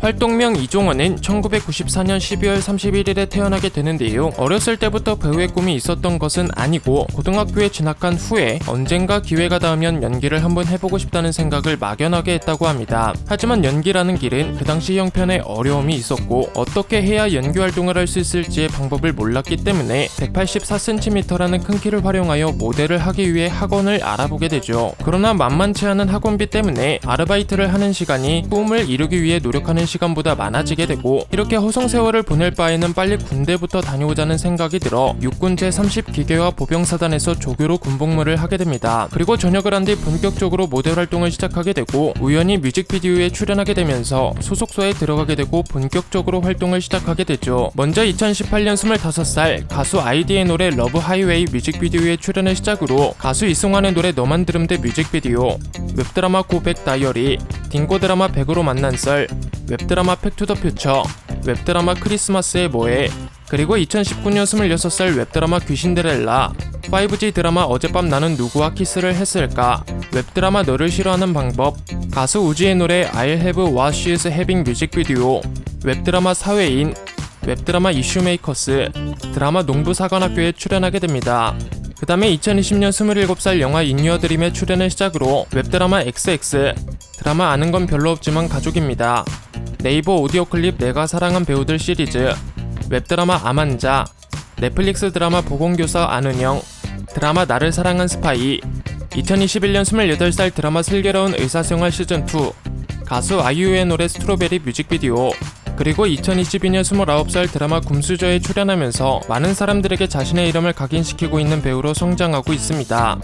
활동명 이종원은 1994년 12월 31일에 태어나게 되는데요. 어렸을 때부터 배우의 꿈이 있었던 것은 아니고 고등학교에 진학한 후에 언젠가 기회가 닿으면 연기를 한번 해보고 싶다는 생각을 막연하게 했다고 합니다. 하지만 연기라는 길은 그 당시 형편에 어려움이 있었고 어떻게 해야 연기 활동을 할 수 있을지의 방법을 몰랐기 때문에 184cm라는 큰 키를 활용하여 모델을 하기 위해 학원을 알아보게 되죠. 그러나 만만치 않은 학원비 때문에 아르바이트를 하는 시간이 꿈을 이루기 위해 노력하는 시간보다 많아지게 되고 이렇게 허송 세월을 보낼 바에는 빨리 군대부터 다녀오자는 생각이 들어 육군 제30기계화 보병사단에서 조교로 군복무를 하게 됩니다. 그리고 전역을 한 뒤 본격적으로 모델 활동을 시작하게 되고 우연히 뮤직비디오에 출연하게 되면서 소속소에 들어가게 되고 본격적으로 활동을 시작하게 되죠. 먼저 2018년 25살 가수 아이디의 노래 러브 하이웨이 뮤직비디오에 출연을 시작으로 가수 이승환의 노래 너만 들음 대 뮤직비디오 웹드라마 고백 다이어리 딩고 드라마 100으로 만난 썰 웹드라마 팩투더 퓨처 웹드라마 크리스마스의 뭐해 그리고 2019년 26살 웹드라마 귀신데렐라 5G 드라마 어젯밤 나는 누구와 키스를 했을까 웹드라마 너를 싫어하는 방법 가수 우지의 노래 I'll have what she's having 뮤직비디오 웹드라마 사회인 웹드라마 이슈메이커스 드라마 농부사관학교에 출연하게 됩니다. 그 다음에 2020년 27살 영화 인유어 드림의 출연을 시작으로 웹드라마 XX 드라마 아는 건 별로 없지만 가족입니다. 네이버 오디오 클립 내가 사랑한 배우들 시리즈. 웹드라마 아만자. 넷플릭스 드라마 보건교사 아는영. 드라마 나를 사랑한 스파이. 2021년 28살 드라마 슬기로운 의사생활 시즌2 가수 아이유의 노래 스트로베리 뮤직비디오. 그리고 2022년 29살 드라마 굶수저에 출연하면서 많은 사람들에게 자신의 이름을 각인시키고 있는 배우로 성장하고 있습니다.